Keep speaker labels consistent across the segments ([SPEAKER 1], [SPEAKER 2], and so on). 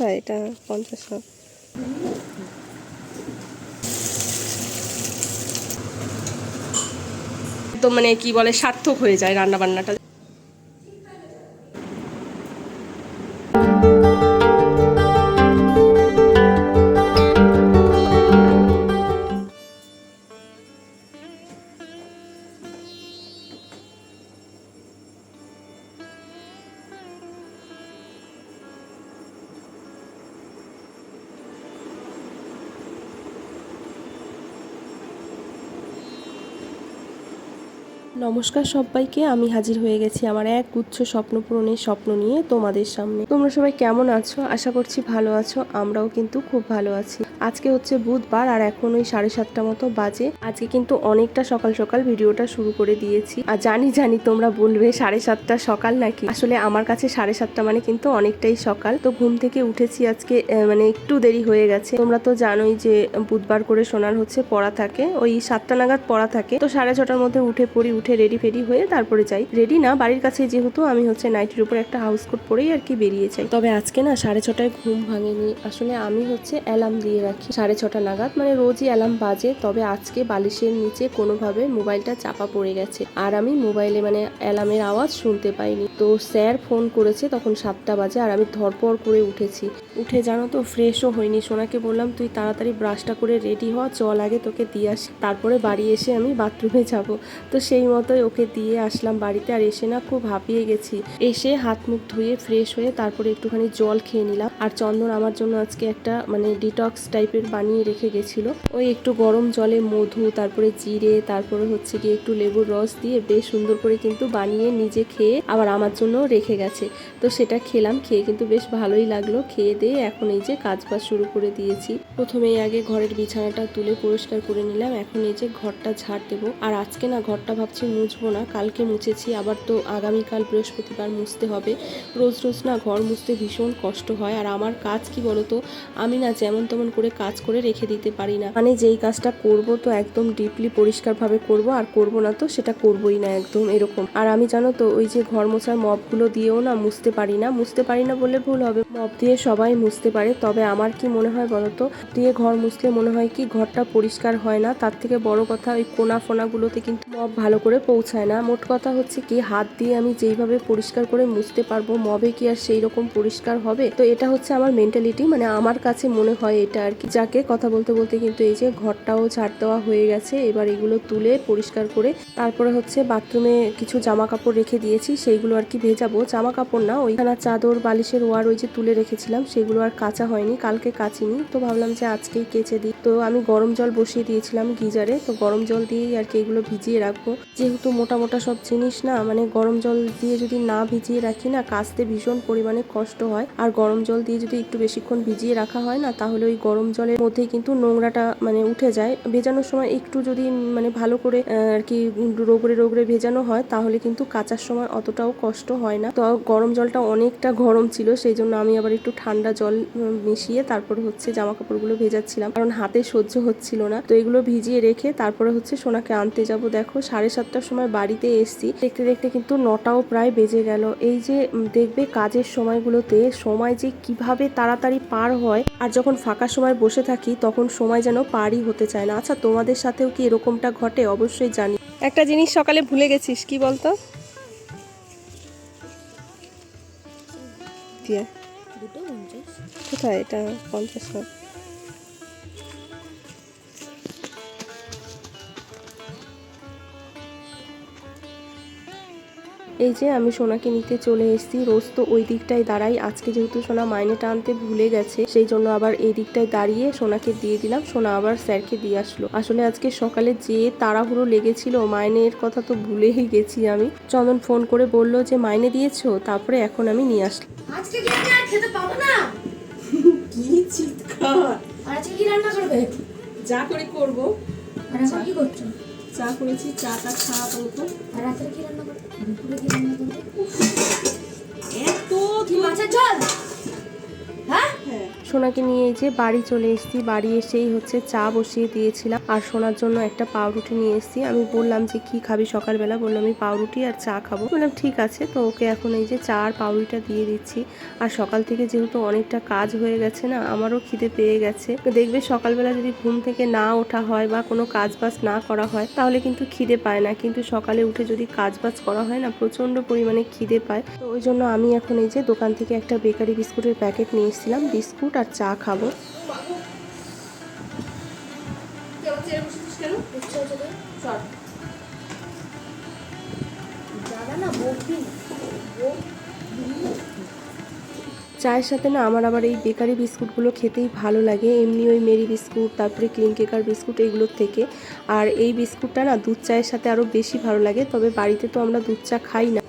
[SPEAKER 1] কোথায় এটা পঞ্চাশ তো মানে কি বলে সার্থক হয়ে যায় রান্না বান্নাটা নমস্কার সবাইকে, আমি হাজির হয়ে গেছি আমার এক গুচ্ছ স্বপ্ন পূরণের স্বপ্ন নিয়ে তোমাদের সামনে। তোমরা সবাই কেমন আছো? আশা করছি ভালো আছো, আমরাও কিন্তু খুব ভালো আছি। আজকে হচ্ছে বুধবার আর এখন ওই সাড়ে সাতটা মতো বাজে। আজকে কিন্তু অনেকটা সকাল সকাল ভিডিওটা শুরু করে দিয়েছি। আর জানি জানি তোমরা বলবে সাড়ে সাতটা সকাল নাকি? আসলে আমার কাছে সাড়ে সাতটা মানে কিন্তু অনেকটাই সকাল। তো ঘুম থেকে উঠেছি আজকে মানে একটু দেরি হয়ে গেছে। তোমরা তো জানোই যে বুধবার করে সোনার হচ্ছে পড়া থাকে। ওই সাতটা নাগাদ পড়া থাকে। তো সাড়ে ছটার মধ্যে উঠে পড়ি, উঠে রেডি ফেডি হয়ে তারপরে যাই। রেডি না, বাড়ির কাছে যেহেতু আমি হচ্ছে নাইটির উপর একটা হাউস কোট পরেই আর কি বেরিয়ে যাই। তবে আজকে না সাড়ে ছটায় ঘুম ভাঙেনি। আসলে আমি হচ্ছে অ্যালার্ম দিয়ে রাখি। সাড়ে ছটা নাগাদ মানে রোজই অ্যালার্ম বাজে, তবে আজকে বালিশের নিচে কোনোভাবে মোবাইলটা চাপা পড়ে গেছে। আর আমি মোবাইলে মানে অ্যালার্মের আওয়াজ শুনতে পাইনি। তো স্যার ফোন করেছে, তখন সাতটা বাজে, আর আমি ধরপড় করে উঠেছি। উঠে জানো তো ফ্রেশও হয়নি সোনাকে বললাম, তুই তাড়াতাড়ি ব্রাশটা করে রেডি হ, চল আগে তোকে দিয়ে আস। তারপরে বাড়ি এসে আমি বাথরুমে যাব। তো সেই মতোই ওকে দিয়ে আসলাম বাড়িতে, আর এসে না খুব হাঁপিয়ে গেছি। এসে হাত মুখ ধুয়ে ফ্রেশ হয়ে তারপরে একটুখানি জল খেয়ে নিলাম। আর চন্দন আমার জন্য আজকে একটা মানে ডিটক্স টাইপের বানিয়ে রেখে গেছিল। ওই একটু গরম জলে মধু, তারপরে জিরে, তারপরে হচ্ছে গিয়ে একটু লেবুর রস দিয়ে বেশ সুন্দর করে কিন্তু বানিয়ে নিজে খেয়ে আবার আমার জন্য রেখে গেছে। তো সেটা খেলাম, খেয়ে কিন্তু বেশ ভালোই লাগল। খেয়ে দিয়ে এখন এই যে কাজ বাজ শুরু করে দিয়েছি। প্রথমেই আগে ঘরের বিছানাটা তুলে পরিষ্কার করে নিলাম। এখন এই যে ঘরটা ঝাড় দেবো। আর আজকে না ঘরটা ভাবছি মুছবো না, কালকে মুছেছি। আবার তো আগামীকাল বৃহস্পতিবার মুছতে হবে। রোজ রোজ না ঘর মুছতে ভীষণ কষ্ট হয়। আর আমার কাজ কি বলতো? আমি না যেমন তেমন করে কাজ করে রেখে দিতে পারি না। মানে যেই কাজটা করব তো একদম ডিপলি পরিষ্কারভাবে করব, আর করব না তো সেটা করবই না একদম এরকম। আর আমি জানো তো, ওই যে ঘর মোছার মপগুলো দিয়েও না মুছতে পারি না। মুছতে পারি না বললে ভুল হবে। মপ দিয়ে সবাই মুছতে পারে, তবে আমার কি মনে হয় বলতো দিয়ে ঘর মুছলে মনে হয় কি ঘরটা পরিষ্কার হয় না? তার থেকে বড় কথা ওই কোনা ফোনাগুলোতে কিন্তু মপ ভালো করে পৌঁছায় না। মোট কথা হচ্ছে কি, হাত দিয়ে আমি যেইভাবে পরিষ্কার করে মুছতে পারব মবে কি আর সেই রকম পরিষ্কার হবে? তো এটা হচ্ছে আমার মেন্টালিটি মানে আমার কাছে মনে হয় এটা আর যাকে কথা বলতে বলতে কিন্তু এই যে ঘরটাও ছাড় দেওয়া হয়ে গেছে। এবার এগুলো তুলে পরিষ্কার করে তারপরে হচ্ছে বাথরুমে কিছু জামা কাপড় রেখে দিয়েছি, সেইগুলো আর কি ভেজাবো। জামা কাপড় না, ওইখানে চাদর, বালিশের ওয়ার ওই যে তুলে রেখেছিলাম, সেগুলো আর কাঁচা হয়নি, কালকে কাচিনি। তো ভাবলাম যে আজকেই কেচে দিই। তো আমি গরম জল বসিয়ে দিয়েছিলাম গিজারে। তো গরম জল দিয়েই আর কি এগুলো ভিজিয়ে রাখব। যেহেতু মোটা মোটা সব জিনিস না মানে গরম জল দিয়ে যদি না ভিজিয়ে রাখি না কাচতে ভীষণ পরিমাণে কষ্ট হয়। আর গরম জল দিয়ে যদি একটু বেশিক্ষণ ভিজিয়ে রাখা হয় না, তাহলে ওই গরম জলের মধ্যেই কিন্তু নোংরাটা মানে উঠে যায়। ভেজানোর সময় একটু যদি মানে ভালো করে আর কি রোগড়ে রোগড়ে ভেজানো হয়, তাহলে কিন্তু কাচার সময় অতটাও কষ্ট হয় না। তো গরম জলটা অনেকটা গরম ছিল, সেই জন্য আমি আবার একটু ঠান্ডা জল মিশিয়ে তারপর হচ্ছে জামা কাপড়গুলো ভেজাচ্ছিলাম। কারণ হাতে সহ্য হচ্ছিল না। তো এগুলো ভিজিয়ে রেখে তারপরে হচ্ছে সোনাকে আনতে যাব। দেখো সাড়ে সাতটার সময় বাড়িতে এসছি। দেখতে দেখতে কিন্তু নটাও প্রায় বেজে গেল। এই যে দেখবে কাজের সময়গুলোতে সময় যে কীভাবে তাড়াতাড়ি পার হয় আর যখন ফাঁকা সময় বসে থাকি তখন সময় যেন পারই হতে চায় না। আচ্ছা তোমাদের সাথেও কি এরকমটা ঘটে? অবশ্যই জানি। একটা জিনিস সকালে ভুলে গেছিস কি বলতো? কোথায়? এটা পঞ্চাশ এই যে আমি সোনাকে নিতে চলে এসেছি রোজ তো ওই দিকটায় দাঁড়াই। আজকে যেহেতু সোনা মাইনেটা আনতে ভুলে গেছে সেই জন্য আবার এই দিকটায় দাঁড়িয়ে সোনাকে দিয়ে দিলাম। সোনা আবার স্যারকে দিয়ে আসলো। আসলে আজকে সকালে যে তাড়াহুড়ো লেগেছিল মাইনের কথা তো ভুলেই গেছি আমি। চন্দন ফোন করে বলল যে মাইনে দিয়েছ তারপরে এখন আমি নিয়ে আসলাম
[SPEAKER 2] আজকে কি আর খেতে পাবো না?
[SPEAKER 1] কি চিৎকার।
[SPEAKER 2] আর আজকে কি রান্না করবে?
[SPEAKER 1] যা করে করব।
[SPEAKER 2] আর এখন কি করছ?
[SPEAKER 1] চা করেছি চা টা খাওয়া বলতো
[SPEAKER 2] আর রাত্রে কি রান্না করব? দুপুরে কি রান্না করব?
[SPEAKER 1] এত
[SPEAKER 2] কি
[SPEAKER 1] সোনাকে নিয়ে যে বাড়ি চলে এসেছি। বাড়ি এসেই হচ্ছে চা বসিয়ে দিয়েছিলাম। আর সোনার জন্য একটা পাউরুটি নিয়ে এসেছি। আমি বললাম যে, কি খাবি সকালবেলা? বললাম আমি পাউরুটি আর চা খাব। বললাম, ঠিক আছে। তো ওকে এখন এই যে চা আর পাউরুটিটা দিয়ে দিচ্ছি। আর সকাল থেকে যেহেতু অনেকটা কাজ হয়ে গেছে না, আমারও খিদে পেয়ে গেছে। তো দেখবে সকালবেলা যদি ঘুম থেকে না ওঠা হয় বা কোনো কাজ বাজ না করা হয়, তাহলে কিন্তু খিদে পায় না। কিন্তু সকালে উঠে যদি কাজ বাজ করা হয় না, প্রচণ্ড পরিমাণে খিদে পায়। তো ওই জন্য আমি এখন এই যে দোকান থেকে একটা বেকারি বিস্কুটের প্যাকেট নিয়ে এসেছিলাম। বিস্কুট আর চা খাব। চায়ের সাথে না আমার আবার এই বেকারি বিস্কুটগুলো খেতেই ভালো লাগে। এমনি ওই মেরি বিস্কুট, তারপরে ক্রিম কেকার বিস্কুট এইগুলোর থেকে। আর এই বিস্কুটটা না দুধ চায়ের সাথে আরও বেশি ভালো লাগে, তবে বাড়িতে তো আমরা দুধ চা খাই না।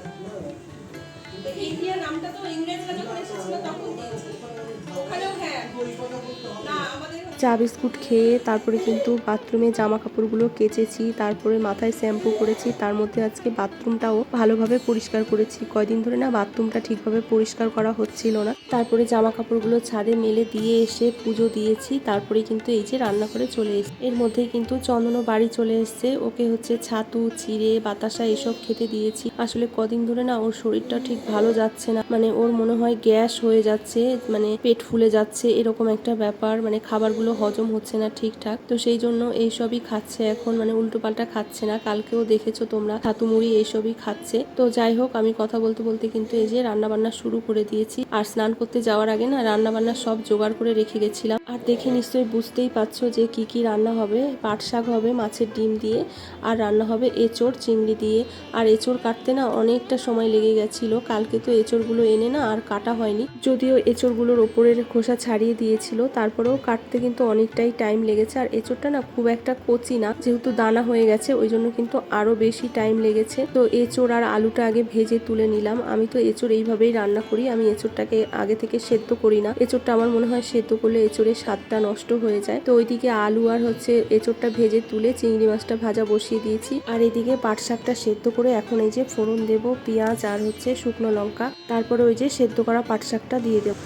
[SPEAKER 1] চা বিস্কুট খেয়ে তারপরে কিন্তু বাথরুমে জামা কাপড়গুলো কেচেছি, তারপরে মাথায় শ্যাম্পু করেছি, তার মধ্যে আজকে বাথরুমটাও ভালোভাবে পরিষ্কার করেছি। কয়দিন ধরে না বাথরুমটা ঠিকভাবে পরিষ্কার করা হচ্ছিল না। তারপরে জামা কাপড়গুলো ছাদে মেলে দিয়ে এসে পুজো দিয়েছি, তারপরে কিন্তু এই যে রান্না করে চলে এসেছি। এর মধ্যেই কিন্তু চন্দনও বাড়ি চলে এসেছে, ওকে হচ্ছে ছাতু, চিড়ে, বাতাসা এসব খেতে দিয়েছি। আসলে কদিন ধরে না ওর শরীরটা ঠিক ভালো যাচ্ছে না মানে ওর মনে হয় গ্যাস হয়ে যাচ্ছে মানে পেট ফুলে যাচ্ছে, এরকম একটা ব্যাপার মানে খাবারগুলো হজম হচ্ছে না ঠিকঠাক। তো সেই জন্য এইসবই খাচ্ছে এখন। মানে উল্টো পাল্টা খাচ্ছে না। কালকেও দেখেছ তোমরা মুড়ি এইসবই খাচ্ছে। তো যাই হোক, আমি কথা বলতে বলতে কিন্তু এই যে রান্না বান্না শুরু করে দিয়েছি। আর স্নান করতে যাওয়ার আগে না রান্না বান্না সব জোগাড় করে রেখে গেছিলাম। আর দেখে নিশ্চয়ই বুঝতেই পারছ যে কি কি রান্না হবে। পাট শাক হবে মাছের ডিম দিয়ে, আর রান্না হবে এঁচড় চিংড়ি দিয়ে। আর এঁচড় কাটতে না অনেকটা সময় লেগে গেছিল। কালকে তো এঁচড়গুলো এনে না আর কাটা হয়নি। যদিও এঁচড়গুলোর ওপরের খোসা ছাড়িয়ে দিয়েছিল, তারপরেও কাটতে কিন্তু অনেকটাই টাইম লেগেছে। আর এঁচড়টা না খুব একটা কচি না, যেহেতু দানা হয়ে গেছে, ওই জন্য কিন্তু আরও বেশি টাইম লেগেছে। তো এঁচড় আর আলুটা আগে ভেজে তুলে নিলাম। আমি তো এঁচড় এইভাবেই রান্না করি, আমি এঁচড়টাকে আগে থেকে সেদ্ধ করি না। এঁচড়টা আমার মনে হয় সেদ্ধ করলে এঁচড়ের স্বাদটা নষ্ট হয়ে যায়। তো ওইদিকে আলু আর হচ্ছে এঁচড়টা ভেজে তুলে চিংড়ি মাছটা ভাজা বসিয়ে দিয়েছি। আর এদিকে পাট শাকটা সেদ্ধ করে এখন এই যে ফোড়ন দেব, পেঁয়াজ আর হচ্ছে শুকনো লঙ্কা। তারপরে ওই যে সেদ্ধ করা পাট শাকটা দিয়ে দেব।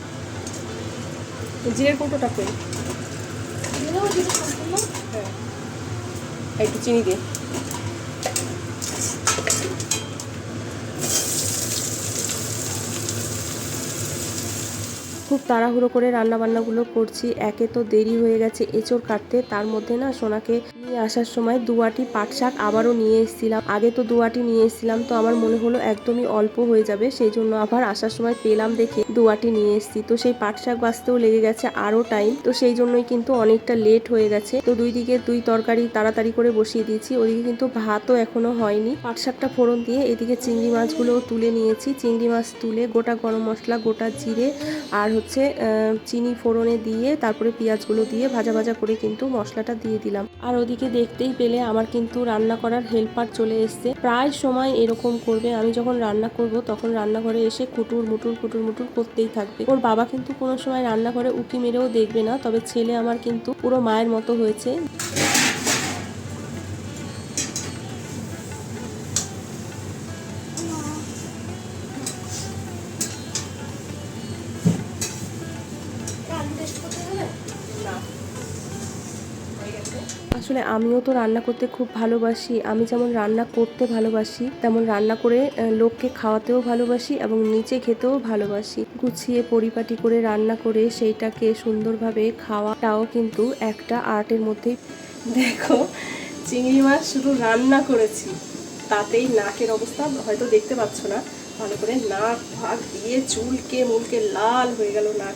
[SPEAKER 1] জিরের কৌটোটা
[SPEAKER 2] সম্পূর্ণ
[SPEAKER 1] একটু চিনি দিয়ে খুব তাড়াহুড়ো করে রান্না বান্নাগুলো করছি। একে তো দেরি হয়ে গেছে এঁচড় কাটতে। তার মধ্যে না সোনাকে নিয়ে আসার সময় দুয়াটি পাট শাক আবারও নিয়ে এসেছিলাম। আগে তো দুয়াটি নিয়ে এসেছিলাম, তো আমার মনে হলো একদমই অল্প হয়ে যাবে। সেই জন্য আবার আসার সময় পেলাম দেখে দুয়াটি নিয়ে এসেছি। তো সেই পাট শাক বাঁচতেও লেগে গেছে আরও টাইম। তো সেই জন্যই কিন্তু অনেকটা লেট হয়ে গেছে। তো দুই দিকে দুই তরকারি তাড়াতাড়ি করে বসিয়ে দিয়েছি। ওদিকে কিন্তু ভাতও এখনও হয়নি। পাট শাকটা ফোড়ন দিয়ে এদিকে চিংড়ি মাছগুলোও তুলে নিয়েছি। চিংড়ি মাছ তুলে গোটা গরম মশলা, গোটা জিরে আর হচ্ছে চিনি ফোড়নে দিয়ে, তারপরে পেঁয়াজগুলো দিয়ে ভাজা ভাজা করে কিন্তু মশলাটা দিয়ে দিলাম। আর ওদিকে দেখতেই পেলে আমার কিন্তু রান্না করার হেল্পার চলে এসছে। প্রায় সময় এরকম করবে, আমি যখন রান্না করব তখন রান্নাঘরে এসে কুটুর মুটুর কুটুর মুটুর করতেই থাকবে। ওর বাবা কিন্তু কোনো সময় রান্নাঘরে উকি মেরেও দেখবে না, তবে ছেলে আমার কিন্তু পুরো মায়ের মতো হয়েছে। আসলে আমিও তো রান্না করতে খুব ভালোবাসি। আমি যেমন রান্না করতে ভালোবাসি, তেমন রান্না করে লোককে খাওয়াতেও ভালোবাসি এবং নিচে খেতেও ভালোবাসি। গুছিয়ে পরিপাটি করে রান্না করে সেইটাকে সুন্দরভাবে খাওয়াটাও কিন্তু একটা আর্টের মধ্যেই দেখো, চিংড়ি মাছ শুধু রান্না করেছি, তাতেই নাকের অবস্থা হয়তো দেখতে পাচ্ছ না। ভালো করে নাক, ভাগ দিয়ে চুলকে, মুলকে লাল হয়ে গেল নাক।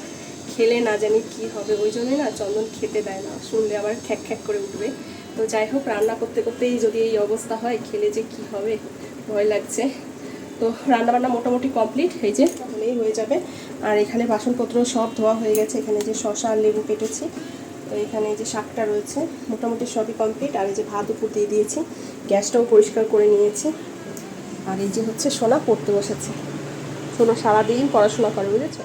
[SPEAKER 1] খেলে না জানি কি হবে, ওই জন্যই না চন্দন খেতে দেয় না, শুনলে আবার খ্যাক খ্যাক করে উঠবে। তো যাই হোক, রান্না করতে করতেই যদি এই অবস্থা হয়, খেলে যে কি হবে, ভয় লাগছে। তো রান্নাবান্না মোটামুটি কমপ্লিট, এই যে হলেই হয়ে যাবে। আর এখানে বাসনপত্র সব ধোয়া হয়ে গেছে, এখানে যে শশা আর লেবু কেটেছি তো এখানে যে শাকটা রয়েছে, মোটামুটি সবই কমপ্লিট। আর এই যে ভাত উপর দিয়ে দিয়েছি, গ্যাসটাও পরিষ্কার করে নিয়েছি। আর এই যে হচ্ছে সোনা পড়তে বসেছে। সোনা সারাদিন পড়াশোনা করে, বুঝেছ?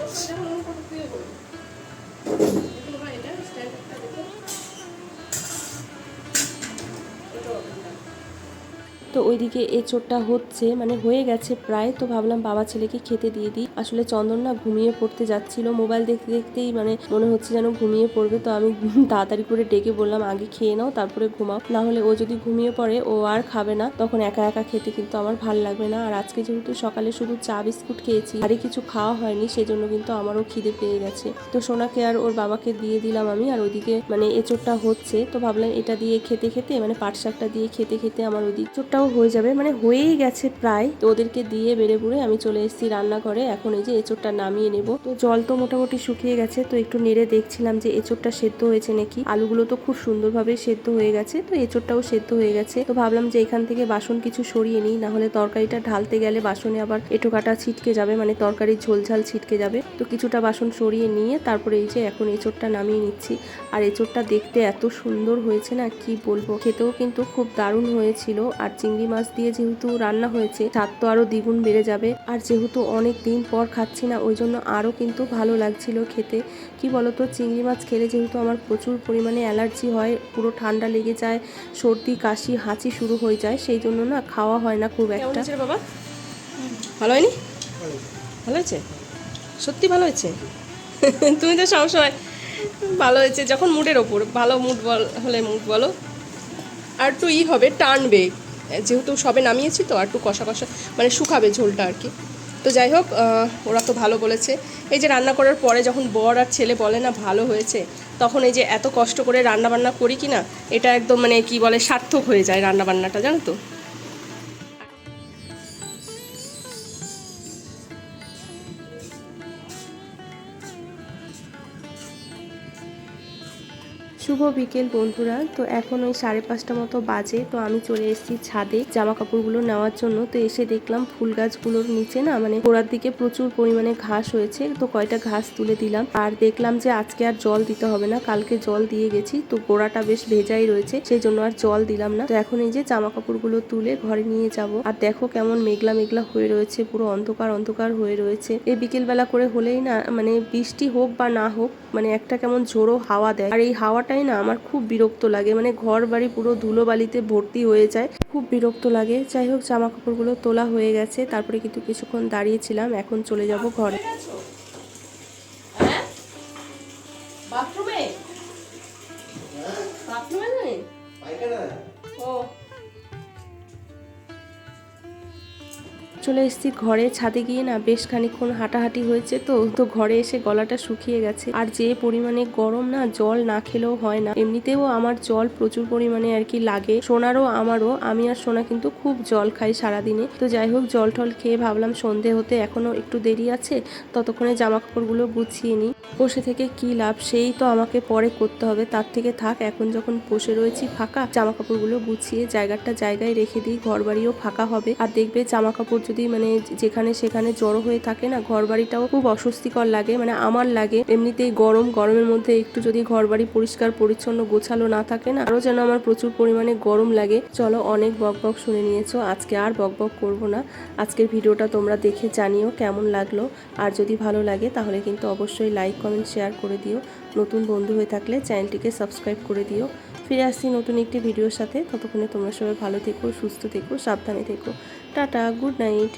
[SPEAKER 1] তো ওইদিকে এ এঁচোড়টা হচ্ছে মানে হয়ে গেছে প্রায়। তো ভাবলাম বাবা ছেলেকে খেতে দিয়ে দিই। আসলে চন্দন না ঘুমিয়ে পড়তে যাচ্ছিল। মোবাইল দেখতে দেখতেই মানে মনে হচ্ছে যেন ঘুমিয়ে পড়বে। তো আমি তাড়াতাড়ি করে ডেকে বললাম, আগে খেয়ে নাও, তারপরে ঘুমাও। না হলে ও যদি ঘুমিয়ে পড়ে, ও আর খাবে না। তখন একা একা খেতে কিন্তু আমার ভালো লাগবে না। আর আজকে যেহেতু সকালে শুধু চা, বিস্কুট খেয়েছি আরে কিছু খাওয়া হয়নি, সেজন্য কিন্তু আমারও খিদে পেয়ে গেছে। তো সোনাকে আর ওর বাবাকে দিয়ে দিলাম আমি। আর ওইদিকে মানে এ এঁচোড়টা হচ্ছে। তো ভাবলাম এটা দিয়ে খেতে খেতে মানে পাট শাকটা দিয়ে খেতে খেতে আমার ওই ওইদিক চোরটাও হয়ে যাবে মানে হয়েই গেছে প্রায়। তো ওদেরকে দিয়ে বেড়ে বুড়ে আমি চলে এসেছি রান্নাঘরে। এখন এই যে এঁচোড়টা নামিয়ে নেব। তো জল তো মোটামুটি শুকিয়ে গেছে তো একটু নেড়ে দেখছিলাম যে এঁচোড়টা সেদ্ধ হয়েছে নাকি। আলুগুলো তো খুব সুন্দরভাবে সেদ্ধ হয়ে গেছে তো এঁচোড়টাও সেদ্ধ হয়ে গেছে। তো ভাবলাম যে এখান থেকে বাসন কিছু সরিয়ে নিই না হলে তরকারিটা ঢালতে গেলে বাসনে আবার এঁটো কাটা ছিটকে যাবে মানে তরকারির ঝোল ঝাল ছিটকে যাবে। তো কিছুটা বাসন সরিয়ে নিয়ে তারপরে এই যে এখন এঁচোড়টা নামিয়ে নিচ্ছি। আর এঁচোড়টা দেখতে এত সুন্দর হয়েছে না কি বলব? খেতেও কিন্তু খুব দারুণ হয়েছিল। আর চিংড়ি মাছ দিয়ে যেহেতু রান্না হয়েছে স্বাদ তো আরও দ্বিগুণ বেড়ে যাবে। আর যেহেতু অনেক দিন পর খাচ্ছি না ওই জন্য আরও কিন্তু ভালো লাগছিল খেতে। কি বলতো চিংড়ি মাছ খেলে যেহেতু আমার প্রচুর পরিমাণে অ্যালার্জি হয় পুরো ঠান্ডা লেগে যায় সর্দি কাশি হাঁচি শুরু হয়ে যায় সেই জন্য না খাওয়া হয় না খুব একটা। বাবা? ভালো হয়নি? ভালো হয়েছে? সত্যি ভালো হয়েছে? তুমি তো সবসময় ভালো হয়েছে যখন মুডের ওপর ভালো মুড বল হলে মুড বলো। আর একটু ই হবে টানবে। যেহেতু সবে নামিয়েছি তো আর একটু কষা কষা মানে শুকাবে ঝোলটা আর কি। তো যাই হোক ওরা তো ভালো বলেছে। এই যে রান্না করার পরে যখন বর আর ছেলে বলে না ভালো হয়েছে, তখন এই যে এত কষ্ট করে রান্না বান্না করি কি না এটা একদম মানে কি বলে সার্থক হয়ে যায় রান্না বান্নাটা জানো তো? শুভ বিকেল, বন্ধুরা। তো এখন ওই সাড়ে পাঁচটা মতো বাজে, তো আমি চলে এসেছি ছাদে জামা কাপড়গুলো নেওয়ার জন্য। তো এসে দেখলাম ফুল গাছগুলোর নিচে না মানে গোড়ার দিকে প্রচুর পরিমাণে ঘাস হয়েছে। তো কয়টা ঘাস তুলে দিলাম। আর দেখলাম যে আজকে আর জল দিতে হবে না, কালকে জল দিয়ে গেছি। তো গোড়াটা বেশ ভেজাই রয়েছে সেই জন্য আর জল দিলাম না। তো এখন এই যে জামা কাপড়গুলো তুলে ঘরে নিয়ে যাব। আর দেখো কেমন মেঘলা মেঘলা হয়ে রয়েছে, পুরো অন্ধকার অন্ধকার হয়ে রয়েছে। এই বিকেল বেলা করে হলেই না মানে বৃষ্টি হোক বা না হোক মানে একটা কেমন ঝোড়ো হাওয়া দেয়। আর এই হাওয়াটাই না, আমার খুব বিরক্ত লাগে। মানে ঘর বাড়ি পুরো ধুলোবালিতে ভর্তি হয়ে যায়। খুব বিরক্ত লাগে। যাই হোক জামা কাপড়গুলো তোলা হয়ে গেছে। তারপরে কিন্তু কিছুক্ষণ দাঁড়িয়েছিলাম এখন চলে যাব ঘরে। চলে এসেছি ঘরে ছাদে গিয়ে না বেশ খানিক্ষণ হাঁটাহাঁটি হয়েছে তো। তো ঘরে এসে গলাটা শুকিয়ে গেছে। আর যে পরিমাণে গরম না, জল না খেলেও হয় না। এমনিতেও আমার জল প্রচুর পরিমাণে আর কি লাগে। সোনারও আমারও। আমি আর সোনা কিন্তু খুব জল খাই সারাদিনে। তো যাই হোক জল টল খেয়ে ভাবলাম সন্ধে হতে এখনও একটু দেরি আছে। ততক্ষণে জামা কাপড়গুলো গুছিয়ে নিই। বসে থেকে কি লাভ? সেই তো আমাকে পরে করতে হবে। তার থেকে থাক, এখন যখন বসে রয়েছি ফাঁকা জামা কাপড়গুলো গুছিয়ে জায়গাটা জায়গায় রেখে দিই ঘর বাড়িও ফাঁকা হবে। আর দেখবে জামা কাপড় যদি মানে যেখানে সেখানে জড়ো হয়ে থাকে না ঘর বাড়িটাও খুব অস্বস্তিকর লাগে। মানে আমার লাগে, এমনিতেই গরম, গরমের মধ্যে একটু যদি ঘর বাড়ি পরিষ্কার, পরিচ্ছন্ন, গোছালো না থাকে না, আরও যেন আমার প্রচুর পরিমাণে গরম লাগে। চলো অনেক বক বক শুনে নিয়েছো, আজকে আর বক বক করব না। আজকের ভিডিওটা তোমরা দেখে জানিও কেমন লাগল। আর যদি ভালো লাগে তাহলে কিন্তু অবশ্যই লাইক কমেন্ট শেয়ার করে দিও। নতুন বন্ধু হয়ে থাকলে চ্যানেলটিকে সাবস্ক্রাইব করে দিও। ফিরে আসছি নতুন একটি ভিডিওর সাথে। ততক্ষণে তোমরা সবাই ভালো থেকো, সুস্থ থেকো, সাবধানে থেকো। Tata good night